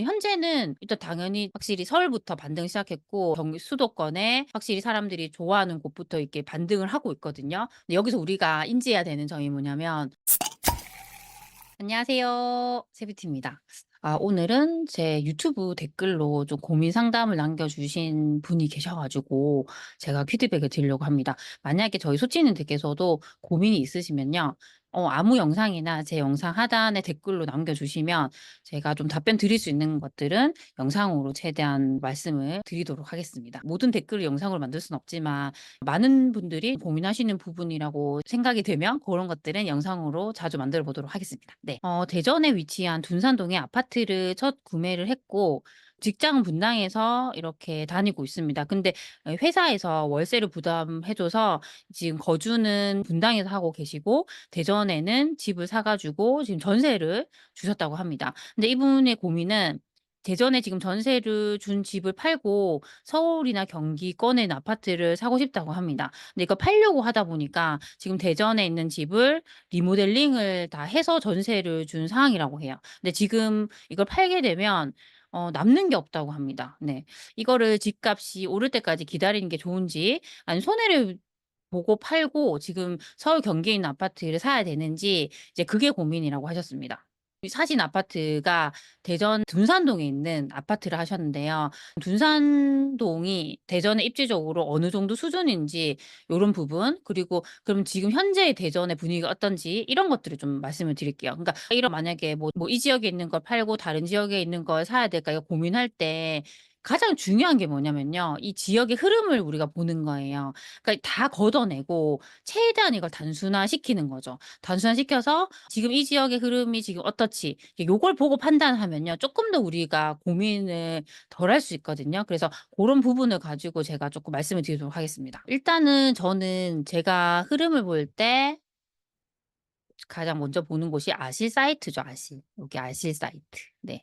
현재는 일단 당연히 확실히 서울부터 반등 시작했고 경기 수도권에 확실히 사람들이 좋아하는 곳부터 이렇게 반등을 하고 있거든요. 근데 여기서 우리가 인지해야 되는 점이 뭐냐면 안녕하세요. 세비티입니다. 아 오늘은 제 유튜브 댓글로 좀 고민 상담을 남겨주신 분이 계셔 가지고 제가 피드백을 드리려고 합니다. 만약에 저희 소치님 댁께서도 고민이 있으시면요. 어 아무 영상이나 제 영상 하단에 댓글로 남겨주시면 제가 좀 답변 드릴 수 있는 것들은 영상으로 최대한 말씀을 드리도록 하겠습니다. 모든 댓글을 영상으로 만들 수는 없지만 많은 분들이 고민하시는 부분이라고 생각이 되면 그런 것들은 영상으로 자주 만들어 보도록 하겠습니다. 네. 어 대전에 위치한 둔산동에 아파트를 첫 구매를 했고 직장은 분당에서 이렇게 다니고 있습니다. 근데 어 회사에서 월세를 부담해 줘서 지금 거주는 분당에서 하고 계시고 대전에는 집을 사 가지고 지금 전세를 주셨다고 합니다. 근데 이분의 고민은 대전에 지금 전세를 준 집을 팔고 서울이나 경기권에 아파트를 사고 싶다고 합니다. 근데 이걸 팔려고 하다 보니까 지금 대전에 있는 집을 리모델링을 다 해서 전세를 준 상황이라고 해요. 근데 지금 이걸 팔게 되면 어 남는 게 없다고 합니다. 네. 이거를 집값이 오를 때까지 기다리는 게 좋은지 아니면 손해를 보고 팔고 지금 서울 경기에 있는 아파트를 사야 되는지 이제 그게 고민이라고 하셨습니다. 이 사신 아파트가 대전 둔산동에 있는 아파트를 하셨는데요. 둔산동이 대전에 입지적으로 어느 정도 수준인지 요런 부분 그리고 그럼 지금 현재의 대전의 분위기가 어떤지 이런 것들을 좀 말씀을 드릴게요. 그러니까 이런 만약에 뭐뭐 '이 지역에 있는 걸 팔고 다른 지역에 있는 걸 사야 될까?' 이거 고민할 때 가장 중요한 게 뭐냐면요. 이 지역의 흐름을 우리가 보는 거예요. 그러니까 다 걷어내고 최대한 이걸 단순화시키는 거죠. 단순화시켜서 '지금 이 지역의 흐름이 지금 어떻지?' 이 요걸 보고 판단하면요. 쪼끔 더 우리가 고민을 덜 할 수 있거든요. 그래서 고런 부분을 가지고 제가 쪼끔 말씀을 드리도록 하겠습니다. 일단은 저는 제가 흐름을 볼때 가장 먼저 보는 곳이 아실 사이트죠, 아실. 여기 아실 사이트. 네.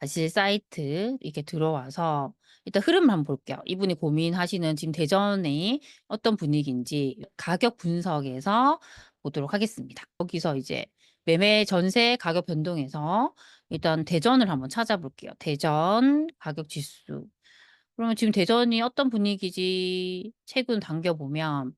아실 사이트 이렇게 들어와서 일단 흐름을 한번 볼게요. 이분이 고민하시는 지금 대전이 어떤 분위기인지 가격 분석에서 보도록 하겠습니다. 여기서 이제 매매 전세 가격 변동에서 일단 대전을 한번 찾아볼게요. 대전 가격 지수. 그러면 지금 대전이 어떤 분위기지 최근 당겨 보면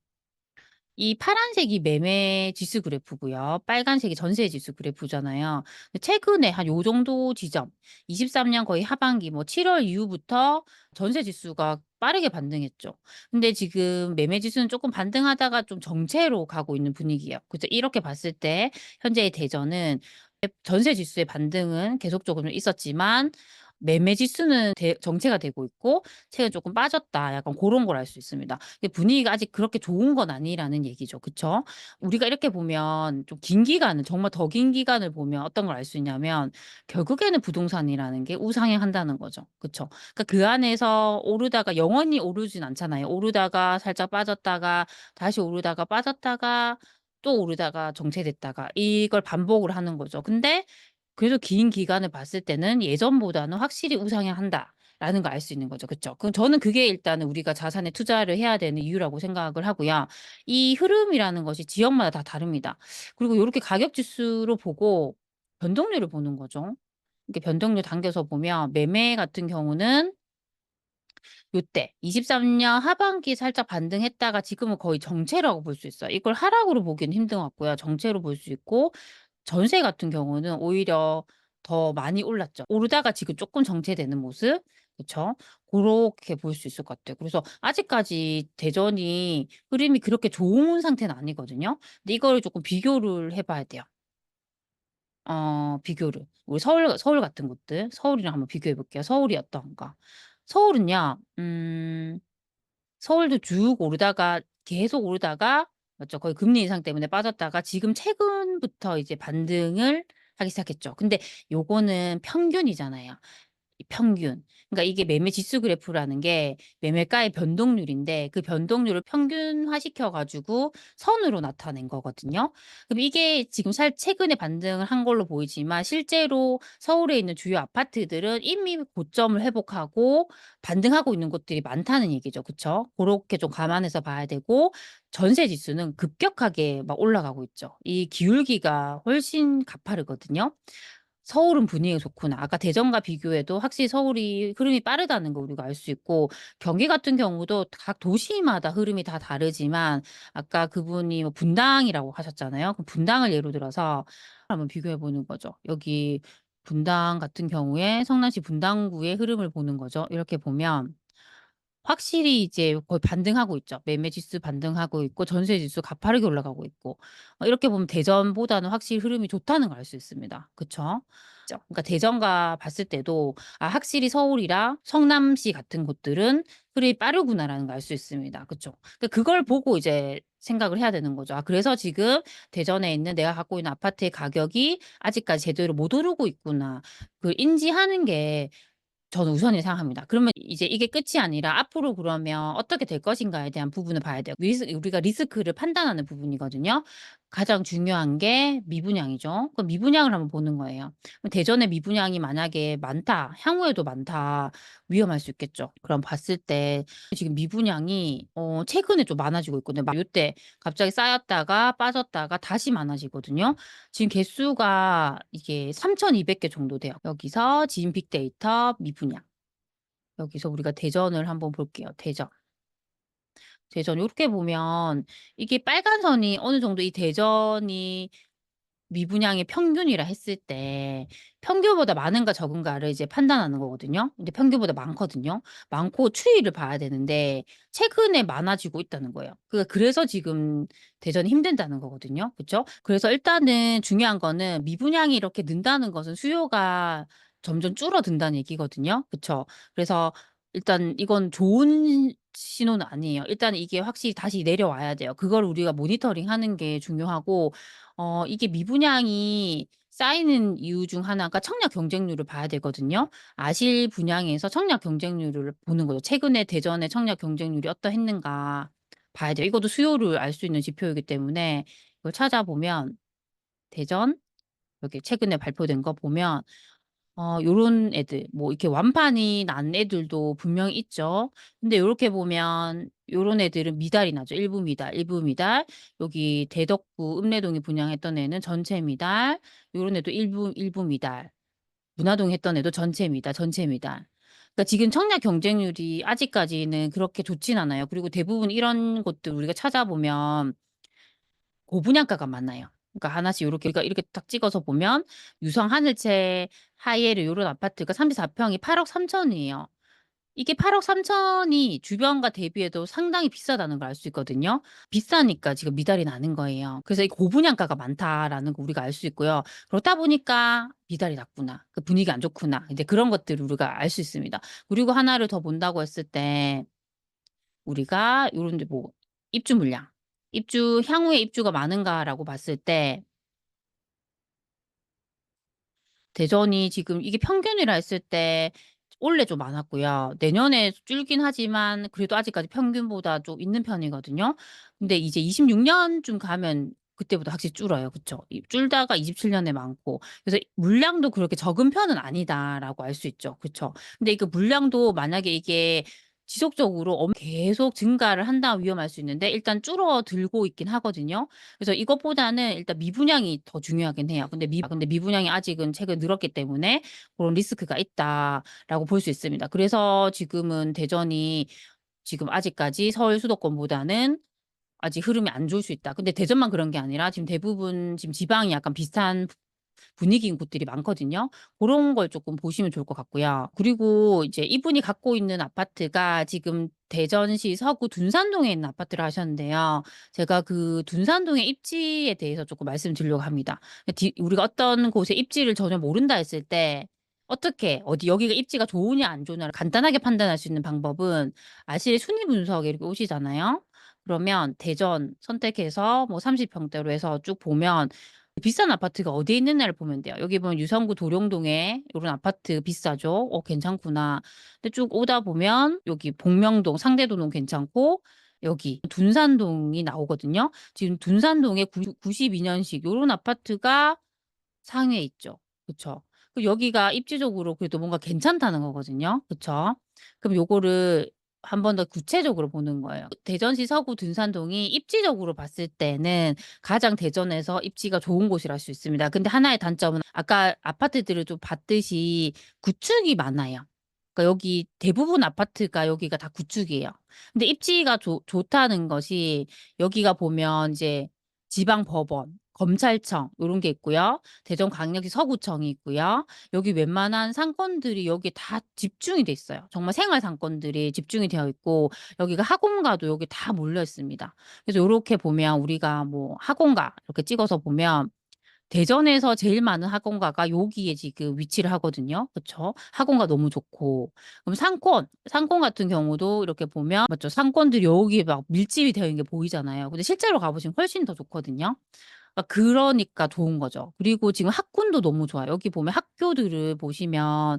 이 파란색이 매매 지수 그래프고요. 빨간색이 전세 지수 그래프잖아요. 최근에 한 요 정도 지점 23년 거의 하반기 뭐 7월 이후부터 전세 지수가 빠르게 반등했죠. 근데 지금 매매 지수는 쪼끔 반등하다가 좀 정체로 가고 있는 분위기예요. 그래서 이렇게 봤을 때 현재의 대전은 전세 지수의 반등은 계속적으로 있었지만 매매 지수는 대 정체가 되고 있고 최근 조금 빠졌다. 약간 고런 걸 알 수 있습니다. 분위기가 아직 그렇게 좋은 건 아니라는 얘기죠. 그쵸? 우리가 이렇게 보면 좀 긴 기간을 정말 더 긴 기간을 보면 어떤 걸 알 수 있냐면 결국에는 부동산이라는 게 우상향한다는 거죠. 그쵸? 그러니까 그 안에서 오르다가 영원히 오르진 않잖아요. 오르다가 살짝 빠졌다가 다시 오르다가 빠졌다가 또 오르다가 정체됐다가 이걸 반복을 하는 거죠. 근데 그래도 긴 기간을 봤을 때는 예전보다는 확실히 우상향한다 라는 걸 알 수 있는 거죠. 그쵸? 그럼 저는 그게 일단은 우리가 자산에 투자를 해야 되는 이유라고 생각을 하고요. 이 흐름이라는 것이 지역마다 다 다릅니다. 그리고 요렇게 가격 지수로 보고 변동률을 보는 거죠. 이렇게 변동률 당겨서 보면 매매 같은 경우는 요때 23년 하반기 살짝 반등했다가 지금은 거의 정체라고 볼 수 있어요. 이걸 하락으로 보기는 힘든 것 같고요. 정체로 볼 수 있고 전세 같은 경우는 오히려 더 많이 올랐죠. 오르다가 지금 쪼끔 정체되는 모습 그쵸? 고렇게 볼 수 있을 것 같아요. 그래서 아직까지 대전이 흐름이 그렇게 좋은 상태는 아니거든요. 근데 이거를 쪼끔 비교를 해 봐야 돼요. 어 비교를. 우리 서울 서울 같은 곳들 서울이랑 한번 비교해 볼게요. 서울이 어떤가. 서울은요. 음 서울도 쭉 오르다가 계속 오르다가 맞죠. 거의 금리 인상 때문에 빠졌다가 지금 최근부터 이제 반등을 하기 시작했죠. 근데 요거는 평균이잖아요. 이 평균. 그러니까 이게 매매 지수 그래프라는 게 매매가의 변동률인데 그 변동률을 평균화시켜 가지고 선으로 나타낸 거거든요. 그럼 이게 지금 살 최근에 반등을 한 걸로 보이지만 실제로 서울에 있는 주요 아파트들은 이미 고점을 회복하고 반등하고 있는 곳들이 많다는 얘기죠. 그쵸? 고렇게 좀 감안해서 봐야 되고 전세 지수는 급격하게 막 올라가고 있죠. 이 기울기가 훨씬 가파르거든요. 서울은 분위기가 좋구나. 아까 대전과 비교해도 확실히 서울이 흐름이 빠르다는 거 우리가 알 수 있고 경기 같은 경우도 각 도시마다 흐름이 다 다르지만 아까 그분이 뭐 분당이라고 하셨잖아요. 그 분당을 예로 들어서 한번 비교해 보는 거죠. 여기 분당 같은 경우에 성남시 분당구의 흐름을 보는 거죠. 이렇게 보면 확실히 이제 거의 반등하고 있죠. 매매 지수 반등하고 있고 전세 지수 가파르게 올라가고 있고 어 이렇게 보면 대전보다는 확실히 흐름이 좋다는 걸 알 수 있습니다. 그쵸? 죠. 그러니까 대전과 봤을 때도 '아 확실히 서울이랑 성남시 같은 곳들은 흐름이 빠르구나.'라는 걸 알 수 있습니다. 그쵸? 그러니까 그걸 보고 이제 생각을 해야 되는 거죠. '아 그래서 지금 대전에 있는 내가 갖고 있는 아파트의 가격이 아직까지 제대로 못 오르고 있구나.' 그걸 인지하는 게 저는 우선이라고 생각합니다. 그러면 이제 이게 끝이 아니라 앞으로 그러면 어떻게 될 것인가에 대한 부분을 봐야 돼요. 리스 우리가 리스크를 판단하는 부분이거든요. 가장 중요한 게 미분양이죠. 그 미분양을 한번 보는 거예요. 대전에 미분양이 만약에 많다, 향후에도 많다, 위험할 수 있겠죠. 그럼 봤을 때 지금 미분양이 어 최근에 좀 많아지고 있거든요. 막 요때 갑자기 쌓였다가 빠졌다가 다시 많아지거든요. 지금 개수가 이게 3,200개 정도 돼요. 여기서 지인 빅데이터 미분양. 여기서 우리가 대전을 한번 볼게요. 대전. 대전 요렇게 보면 이게 빨간 선이 어느 정도 이 대전이 미분양의 평균이라 했을 때 평균보다 많은가 적은가를 이제 판단하는 거거든요. 근데 평균보다 많거든요. 많고 추이를 봐야 되는데 최근에 많아지고 있다는 거예요. 그러니까 그래서 지금 대전이 힘든다는 거거든요. 그쵸? 그래서 일단은 중요한 거는 미분양이 이렇게 는다는 것은 수요가 점점 줄어든다는 얘기거든요. 그쵸? 그래서 일단 이건 좋은 신호는 아니에요. 일단 이게 확실히 다시 내려와야 돼요. 그걸 우리가 모니터링 하는 게 중요하고 어 이게 미분양이 쌓이는 이유 중 하나가 청약 경쟁률을 봐야 되거든요. 아실 분양에서 청약 경쟁률을 보는 거죠. 최근에 대전의 청약 경쟁률이 어떠했는가 봐야 돼요. 이것도 수요를 알 수 있는 지표이기 때문에 이걸 찾아보면 대전 여기 최근에 발표된 거 보면 어 요런 애들 뭐 이렇게 완판이 난 애들도 분명히 있죠. 근데 요렇게 보면 요런 애들은 미달이 나죠. 일부 미달, 일부 미달. 여기 대덕구 읍내동이 분양했던 애는 전체 미달. 요런 애도 일부 일부 미달. 문화동 했던 애도 전체 미달, 전체 미달. 그러니까 지금 청약 경쟁률이 아직까지는 그렇게 좋진 않아요. 그리고 대부분 이런 곳들 우리가 찾아보면 고분양가가 많아요. 그러니까 하나씩 요렇게 그러니까 이렇게 딱 찍어서 보면 유성 하늘채 하이에르 요런 아파트가 34 평이 8억 3천 이에요. 이게 8억 3천이 주변과 대비해도 상당히 비싸다는 걸 알 수 있거든요. 비싸니까 지금 미달이 나는 거예요. 그래서 이 고분양가가 많다라는 거 우리가 알 수 있고요. 그렇다 보니까 '미달이 났구나. 그 분위기가 안 좋구나.' 이제 그런 것들을 우리가 알 수 있습니다. 그리고 하나를 더 본다고 했을 때 우리가 요런 데뭐 입주 물량, 입주 향후에 입주가 많은가라고 봤을 때 대전이 지금 이게 평균이라 했을 때 올해 좀 많았고요. 내년에 줄긴 하지만 그래도 아직까지 평균보다 좀 있는 편이거든요. 근데 이제 26 년쯤 가면 그때보다 확실히 줄어요. 그쵸? 이 줄다가 27 년에 많고. 그래서 '물량도 그렇게 적은 편은 아니다.'라고 알 수 있죠. 그쵸? 근데 이그 물량도 만약에 이게 지속적으로 엄 계속 증가를 한다면 위험할 수 있는데 일단 줄어들고 있긴 하거든요. 그래서 이것보다는 일단 미분양이 더 중요하긴 해요. 근데 미 근데 미분양이 아직은 최근 늘었기 때문에 고런 리스크가 있다라고 볼 수 있습니다. 그래서 지금은 대전이 지금 아직까지 서울 수도권보다는 아직 흐름이 안 좋을 수 있다. 근데 대전만 그런 게 아니라 지금 대부분 지금 지방이 약간 비슷한 분위기인 곳들이 많거든요. 고런 걸 쪼끔 보시면 좋을 것 같고요. 그리고 이제 이분이 갖고 있는 아파트가 지금 대전시 서구 둔산동에 있는 아파트라 하셨는데요. 제가 그 둔산동의 입지에 대해서 쪼끔 말씀드리려고 합니다. 그디 우리가 어떤 곳의 입지를 전혀 모른다 했을 때 어떻게 어디 여기가 입지가 좋으냐 안 좋으냐를 간단하게 판단할 수 있는 방법은 아실 순위 분석에 이렇게 오시잖아요. 그러면 대전 선택해서 뭐 30 평대로 해서 쭉 보면 비싼 아파트가 어디에 있느냐를 보면 돼요. 여기 보면 유성구 도룡동에 요런 아파트 비싸죠. '어 괜찮구나.' 근데 쭉 오다 보면 여기 복명동, 상대동은 괜찮고 여기 둔산동이 나오거든요. 지금 둔산동에 구92 년식 요런 아파트가 상위에 있죠. 그쵸. 그 여기가 입지적으로 그래도 뭔가 괜찮다는 거거든요. 그쵸. 그럼 요거를 한 번 더 구체적으로 보는 거예요. 대전시 서구 둔산동이 입지적으로 봤을 때는 가장 대전에서 입지가 좋은 곳이라 할 수 있습니다. 근데 하나의 단점은 아까 아파트들을 좀 봤듯이 구축이 많아요. 그러니까 여기 대부분 아파트가 여기가 다 구축이에요. 근데 입지가 좋 좋다는 것이 여기가 보면 이제 지방 법원, 검찰청 요런 게 있고요. 대전광역시 서구청이 있고요. 여기 웬만한 상권들이 여기에 다 집중이 돼 있어요. 정말 생활 상권들이 집중이 되어 있고 여기가 학원가도 여기 다 몰려 있습니다. 그래서 요렇게 보면 우리가 뭐 학원가 이렇게 찍어서 보면 대전에서 제일 많은 학원가가 여기에 지금 위치를 하거든요. 그쵸? 학원가 너무 좋고. 그럼 상권, 상권 같은 경우도 이렇게 보면 맞죠? 상권들이 여기에 막 밀집이 되어 있는 게 보이잖아요. 근데 실제로 가 보시면 훨씬 더 좋거든요. 아 그러니까 좋은 거죠. 그리고 지금 학군도 너무 좋아요. 여기 보면 학교들을 보시면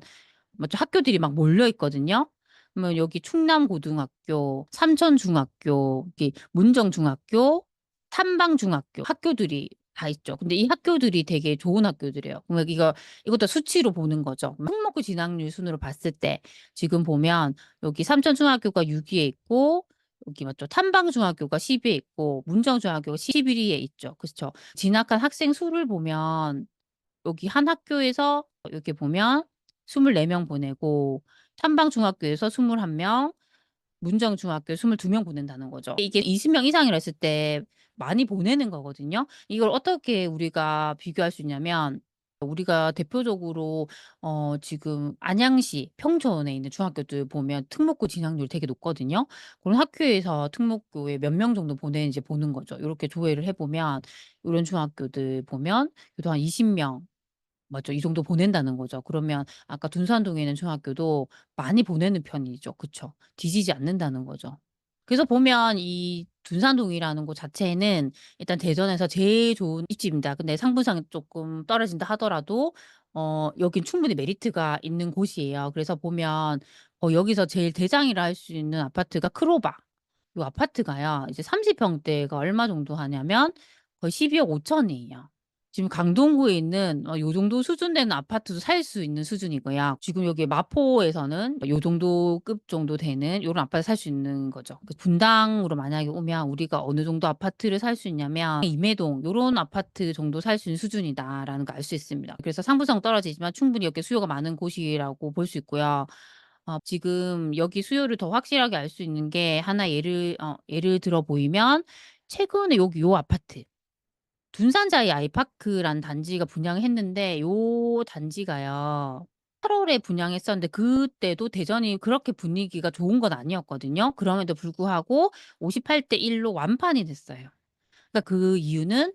맞죠? 학교들이 막 몰려 있거든요. 그러면 여기 충남고등학교, 삼천중학교, 여기 문정중학교, 탐방중학교 학교들이 다 있죠. 근데 이 학교들이 되게 좋은 학교들이에요. 그러면 이거 이것도 수치로 보는 거죠. 특목고 진학률 순으로 봤을 때 지금 보면 여기 삼천중학교가 6 위에 있고 여기 맞죠? 탐방중학교가 10 위에 있고 문정중학교가 11 위에 있죠. 그쵸? 진학한 학생 수를 보면 여기 한 학교에서 이렇게 보면 24명 보내고 탐방중학교에서 21 명, 문정중학교에 22명 보낸다는 거죠. 이게 20명 이상이라 했을 때 많이 보내는 거거든요. 이걸 어떻게 우리가 비교할 수 있냐면 우리가 대표적으로 어 지금 안양시 평촌에 있는 중학교들 보면 특목고 진학률이 되게 높거든요. 그런 학교에서 특목고에 몇 명 정도 보내는지 보는 거죠. 요렇게 조회를 해 보면 요런 중학교들 보면 그래도 한 20 명 맞죠. 이 정도 보낸다는 거죠. 그러면 아까 둔산동에 있는 중학교도 많이 보내는 편이죠. 그쵸. 뒤지지 않는다는 거죠. 그래서 보면 이 둔산동이라는 곳 자체는 일단 대전에서 제일 좋은 입지입니다. 근데 상부상이 쪼끔 떨어진다 하더라도 어 여긴 충분히 메리트가 있는 곳이에요. 그래서 보면 어 여기서 제일 대장이라 할 수 있는 아파트가 크로바. 요 아파트가요. 이제 30 평대가 얼마 정도 하냐면 거의 1 2억 5천 이에요. 지금 강동구에 있는 어 요 정도 수준 되는 아파트도 살 수 있는 수준이고요. 지금 여기 마포에서는 요 정도 급 정도 되는 요런 아파트 살 수 있는 거죠. 그 분당으로 만약에 오면 우리가 어느 정도 아파트를 살 수 있냐면 임해동 요런 아파트 정도 살 수 있는 수준이다라는 걸 알 수 있습니다. 그래서 상부성 떨어지지만 충분히 여기 수요가 많은 곳이라고 볼 수 있고요. 어 지금 여기 수요를 더 확실하게 알 수 있는 게 하나 예를 어 예를 들어 보이면 최근에 여기 요 아파트 둔산자이 아이파크라는 단지가 분양을 했는데 요 단지가요. 8 월에 분양했었는데 그때도 대전이 그렇게 분위기가 좋은 건 아니었거든요. 그럼에도 불구하고 58대 1로 완판이 됐어요. 그러니까 그 이유는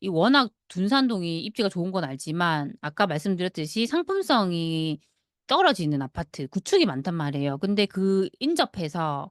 이 워낙 둔산동이 입지가 좋은 건 알지만 아까 말씀드렸듯이 상품성이 떨어지는 아파트 구축이 많단 말이에요. 근데 그 인접해서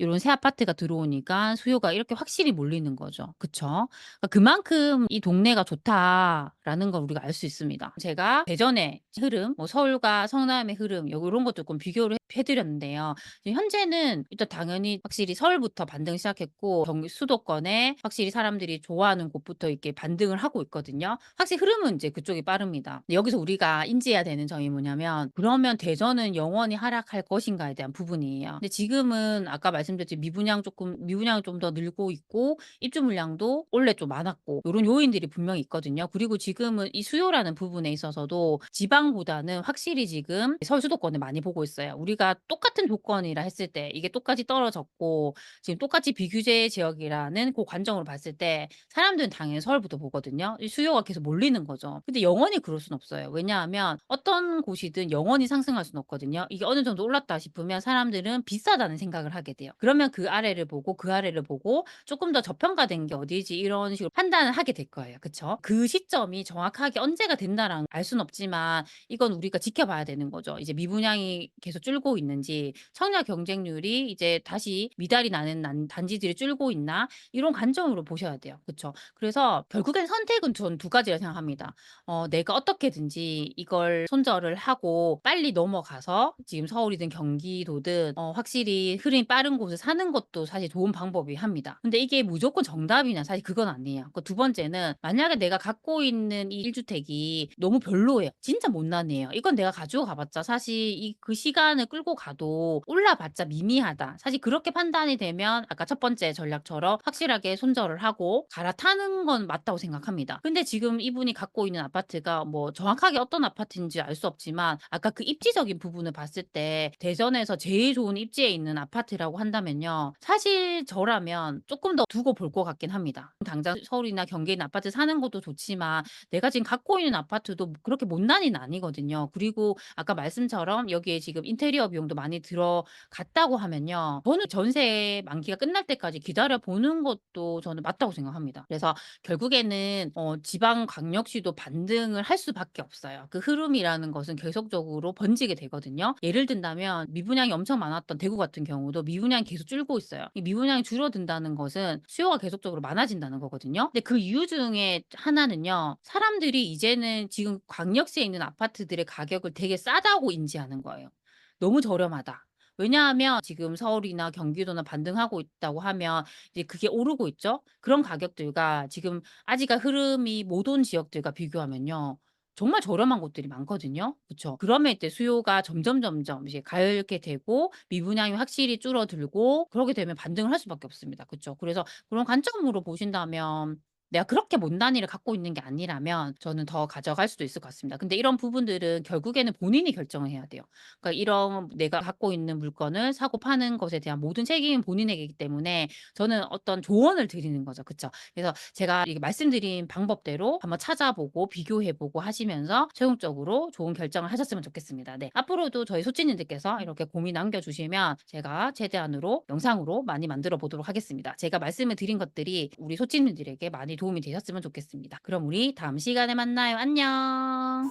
요런 새 아파트가 들어오니까 수요가 이렇게 확실히 몰리는 거죠. 그쵸? 그러니까 그만큼 '이 동네가 좋다.'라는 걸 우리가 알 수 있습니다. 제가 대전의 흐름, 뭐 서울과 성남의 흐름 요런 것 쪼끔 비교를 해 해 드렸는데요. 지금 현재는 일단 당연히 확실히 서울부터 반등 시작했고 경기 수도권에 확실히 사람들이 좋아하는 곳부터 이렇게 반등을 하고 있거든요. 확실히 흐름은 인제 그쪽이 빠릅니다. 여기서 우리가 인지해야 되는 점이 뭐냐면 그러면 대전은 영원히 하락할 것인가에 대한 부분이에요. 근데 지금은 아까 말씀 드렸듯이 미분양 쪼끔 미분양이 좀 더 늘고 있고 입주 물량도 원래 좀 많았고 요런 요인들이 분명히 있거든요. 그리고 지금은 이 수요라는 부분에 있어서도 지방보다는 확실히 지금 서울 수도권을 많이 보고 있어요. 우리가 똑같은 조건이라 했을 때 이게 똑같이 떨어졌고 지금 똑같이 비규제 지역이라는 고 관점으로 봤을 때 사람들은 당연히 서울부터 보거든요. 이 수요가 계속 몰리는 거죠. 근데 영원히 그럴 순 없어요. 왜냐하면 어떤 곳이든 영원히 상승할 수는 없거든요. 이게 어느 정도 올랐다 싶으면 사람들은 비싸다는 생각을 하게 돼요. 그러면 그 아래를 보고 그 아래를 보고 쪼끔 더 저평가된 게 어디지 이런 식으로 판단을 하게 될 거예요. 그쵸? 그 시점이 정확하게 언제가 된다라는 알 수는 없지만 이건 우리가 지켜봐야 되는 거죠. 이제 미분양이 계속 줄고 있는지 청약 경쟁률이 이제 다시 미달이 나는 난 단지들이 줄고 있나 이런 관점으로 보셔야 돼요. 그쵸? 그래서 결국엔 선택은 전 두 가지라 생각합니다. 어 내가 어떻게든지 이걸 손절을 하고 빨리 넘어가서 지금 서울이든 경기도든 어 확실히 흐름이 빠른 곳 곳을 사는 것도 사실 좋은 방법이 합니다. 근데 이게 무조건 정답이냐 사실 그건 아니에요. 그 두 번째는 만약에 내가 갖고 있는 이 1 주택이 너무 별로예요. 진짜 못난해요. 이건 내가 가지고 가 봤자 사실 이 그 시간을 끌고 가도 올라봤자 미미하다. 사실 그렇게 판단이 되면 아까 첫 번째 전략처럼 확실하게 손절을 하고 갈아타는 건 맞다고 생각합니다. 근데 지금 이분이 갖고 있는 아파트가 뭐 정확하게 어떤 아파트인지 알 수 없지만 아까 그 입지적인 부분을 봤을 때 대전에서 제일 좋은 입지에 있는 아파트라고 한다면 요. 사실 저라면 쪼끔 더 두고 볼 것 같긴 합니다. 당장 서울이나 경기에 있는 아파트 사는 것도 좋지만 내가 지금 갖고 있는 아파트도 그렇게 못난이는 아니거든요. 그리고 아까 말씀처럼 여기에 지금 인테리어 비용도 많이 들어갔다고 하면요. 저는 전세 만기가 끝날 때까지 기다려 보는 것도 저는 맞다고 생각합니다. 그래서 결국에는 어 지방 광역시도 반등을 할 수밖에 없어요. 그 흐름이라는 것은 계속적으로 번지게 되거든요. 예를 든다면 미분양이 엄청 많았던 대구 같은 경우도 미분양 이 계속 줄고 있어요. 이 미분양이 줄어든다는 것은 수요가 계속적으로 많아진다는 거거든요. 근데 그 이유 중에 하나는요. 사람들이 이제는 지금 광역시에 있는 아파트들의 가격을 되게 싸다고 인지하는 거예요. 너무 저렴하다. 왜냐하면 지금 서울이나 경기도나 반등하고 있다고 하면 이제 그게 오르고 있죠. 그런 가격들과 지금 아직은 흐름이 못 온 지역들과 비교하면요. 정말 저렴한 곳들이 많거든요. 그쵸? 그러면 이때 수요가 점점 점점 이제 가열게 되고 미분양이 확실히 줄어들고 그러게 되면 반등을 할 수밖에 없습니다. 그쵸? 그래서 그런 관점으로 보신다면 내가 그렇게 못난이를 갖고 있는 게 아니라면 저는 더 가져갈 수도 있을 것 같습니다. 근데 이런 부분들은 결국에는 본인이 결정을 해야 돼요. 그러니까 이런 내가 갖고 있는 물건을 사고 파는 것에 대한 모든 책임은 본인에게이기 때문에 저는 어떤 조언을 드리는 거죠. 그쵸? 그래서 제가 말씀드린 방법대로 한번 찾아보고 비교해 보고 하시면서 최종적으로 좋은 결정을 하셨으면 좋겠습니다. 네. 앞으로도 저희 소치님들께서 이렇게 고민 남겨 주시면 제가 최대한으로 영상으로 많이 만들어 보도록 하겠습니다. 제가 말씀을 드린 것들이 우리 소치님들에게 많이 도움이 되셨으면 좋겠습니다. 그럼 우리 다음 시간에 만나요. 안녕.